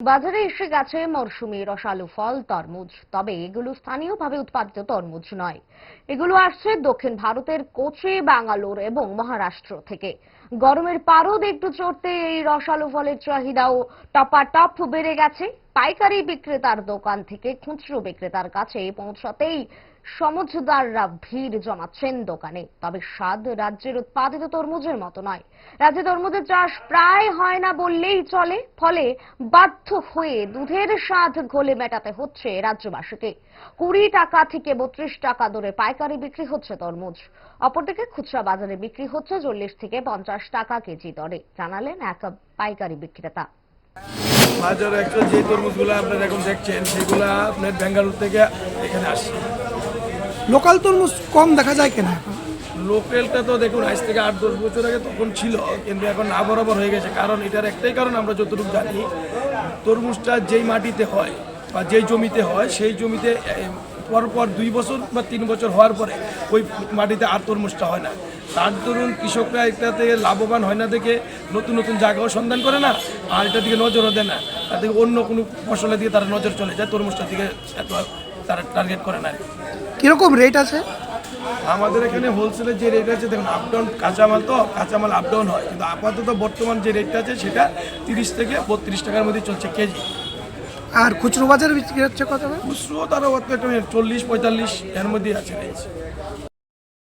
বাজারে এসে গেছে মরশুমি রসালো ফল, তরমুজ। তবে এগুলো স্থানীয়ভাবে উৎপাদিত তরমুজ নয়। এগুলো আসছে দক্ষিণ ভারতের কোচি, বাঙ্গালোর এবং মহারাষ্ট্র থেকে। গরমের পারদ একটু চড়তে এই রসালো ফলের চাহিদাও টপাটপ বেড়ে গেছে। পাইকারি বিক্রেতার দোকান থেকে খুচরো বিক্রেতার কাছে পৌঁছাতেই সমঝদাররা ভিড় জমাচ্ছেন দোকানে। তবে স্বাদ রাজ্যের উৎপাদিত তরমুজের মতো নয়। রাজ্যে তরমুজের চাষ প্রায় হয় না বললেই চলে। ফলে বাধ্য হয়ে দুধের স্বাদ ঘোলে মেটাতে হচ্ছে রাজ্যবাসীকে। কুড়ি টাকা থেকে বত্রিশ টাকা দরে পাইকারি বিক্রি হচ্ছে তরমুজ। অপরদিকে খুচরা বাজারে বিক্রি হচ্ছে চল্লিশ থেকে পঞ্চাশ টাকা কেজি দরে। জানালেন এক পাইকারি বিক্রেতা। বাজারে একশো যে তরমুজগুলো আপনার এখন দেখছেন সেগুলো আপনার বেঙ্গালুরু থেকে এখানে আসছে। লোকাল তরমুজ কম দেখা যায় কেন? লোকালটা তো দেখুন আজ থেকে আট দশ বছর আগে তখন ছিল কিন্তু এখন না বরাবর হয়ে গেছে। কারণ এটার একটাই কারণ আমরা যতটুকু জানি তরমুজটা যেই মাটিতে হয় বা যেই জমিতে হয় সেই জমিতে পরপর দুই বছর বা তিন বছর হওয়ার পরে ওই মাটিতে আর তরমুজটা হয় না। তার দরুন কৃষকরা এটাতে লাভবান হয় না দেখে নতুন নতুন জায়গাও সন্ধান করে না আর এটার দিকে নজরও দেয় না। তার দিকে অন্য কোনো ফসলের দিকে তারা নজর চলে যায় তরমুজটার দিকে এত তারা টার্গেট করে না কীরকম রেট আছে? আমাদের এখানে হোলসেলের যে রেট আছে দেখুন আপ ডাউন কাঁচামাল তো কাঁচামাল আপ ডাউন হয় কিন্তু আপাতত বর্তমান যে রেটটা আছে সেটা তিরিশ থেকে বত্রিশ টাকার মধ্যে চলছে কেজি। আর খুচরো বাজারে বিক্রি হচ্ছে কত? খুচরো তারা চল্লিশ পঁয়তাল্লিশ এর মধ্যেই আছে